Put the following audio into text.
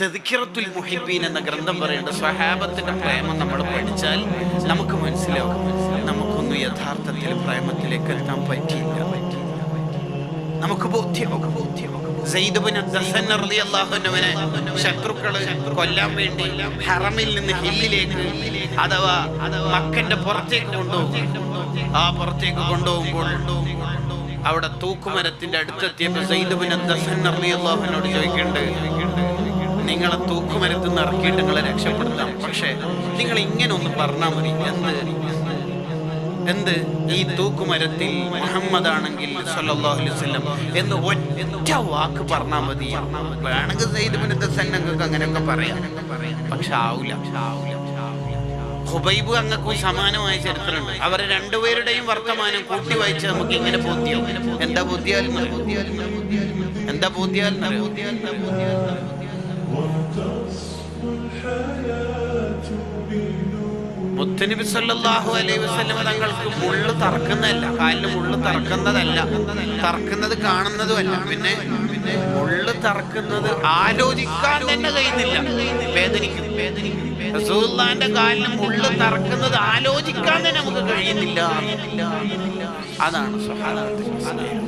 തെതിക്കിറത്തുൽ മുഹിബീൻ എന്ന ഗ്രന്ഥം പറയുന്നുണ്ട് സ്വഹാബത്തിന്റെ പ്രേമം നമ്മൾ പഠിച്ചാൽ നമുക്ക് മനസ്സിലാവും. നമുക്കൊന്നും യഥാർത്ഥത്തിൽ പ്രേമത്തിലേക്ക് എത്താൻ പറ്റിയില്ല. നമുക്ക് ബോധ്യമൊക്കെ ശത്രുക്കൾ കൊല്ലാൻ വേണ്ടി ഹറമിൽ നിന്ന് ഹില്ലിലേക്ക് അഥവാ മക്കന്റെ പുറത്തേക്ക് കൊണ്ടുപോകും. ആ പുറത്തേക്ക് കൊണ്ടുപോകുമ്പോൾ അവിടെ തൂക്കുമരത്തിന്റെ അടുത്തെത്തിയപ്പോ സൈദുബിൻ അള്ളാഹുവിനോട് ചോദിക്കുന്നുണ്ട് നിങ്ങളെ തൂക്കുമരത്ത് നിന്ന് ഇറക്കിയിട്ട് നിങ്ങളെ രക്ഷപ്പെടുത്താം. പക്ഷേ നിങ്ങൾ ഇങ്ങനെ ഒന്ന് പറഞ്ഞാൽ മതി. എന്ത്? എന്ത്? ഈ തൂക്കുമരത്തിൽ മുഹമ്മദ് ആണെങ്കിൽ വസല്ലം എന്ന് ഒറ്റ വാക്ക് പറഞ്ഞാൽ മതി. വേണമെങ്കിൽ സൈദുബിനത്തെ സന്നങ്ങൾക്ക് അങ്ങനെയൊക്കെ പറയാം. പക്ഷെ ആവൂല. ഹുബൈബ് അങ്ങക്കും സമാനമായ ചരിത്രമുണ്ട്. അവരെ രണ്ടുപേരുടെയും വർത്തമാനം കൂട്ടി വായിച്ച് നമുക്ക് ഇങ്ങനെ ബോധ്യം. എന്താ ബോധ്യാൽ എന്താ ബോധ്യാൽ മുത്തനബി സല്ലല്ലാഹു അലൈഹി വസല്ലം തങ്ങൾക്ക് മുള്ളു തറക്കുന്നതല്ല കാലിന് മുള്ളു തറക്കുന്നതല്ല തറക്കുന്നത് കാണുന്നതുമല്ല. പിന്നെ മുള്ളു തറക്കുന്നത് ആലോചിക്കാൻ തന്നെ കഴിയുന്നില്ല. വേദനിക്കുന്നു. റസൂലുള്ളാന്റെ കാലിന് മുള്ളു തറക്കുന്നത് ആലോചിക്കാൻ തന്നെ നമുക്ക് കഴിയുന്നില്ല. അതാണ് സ്നേഹം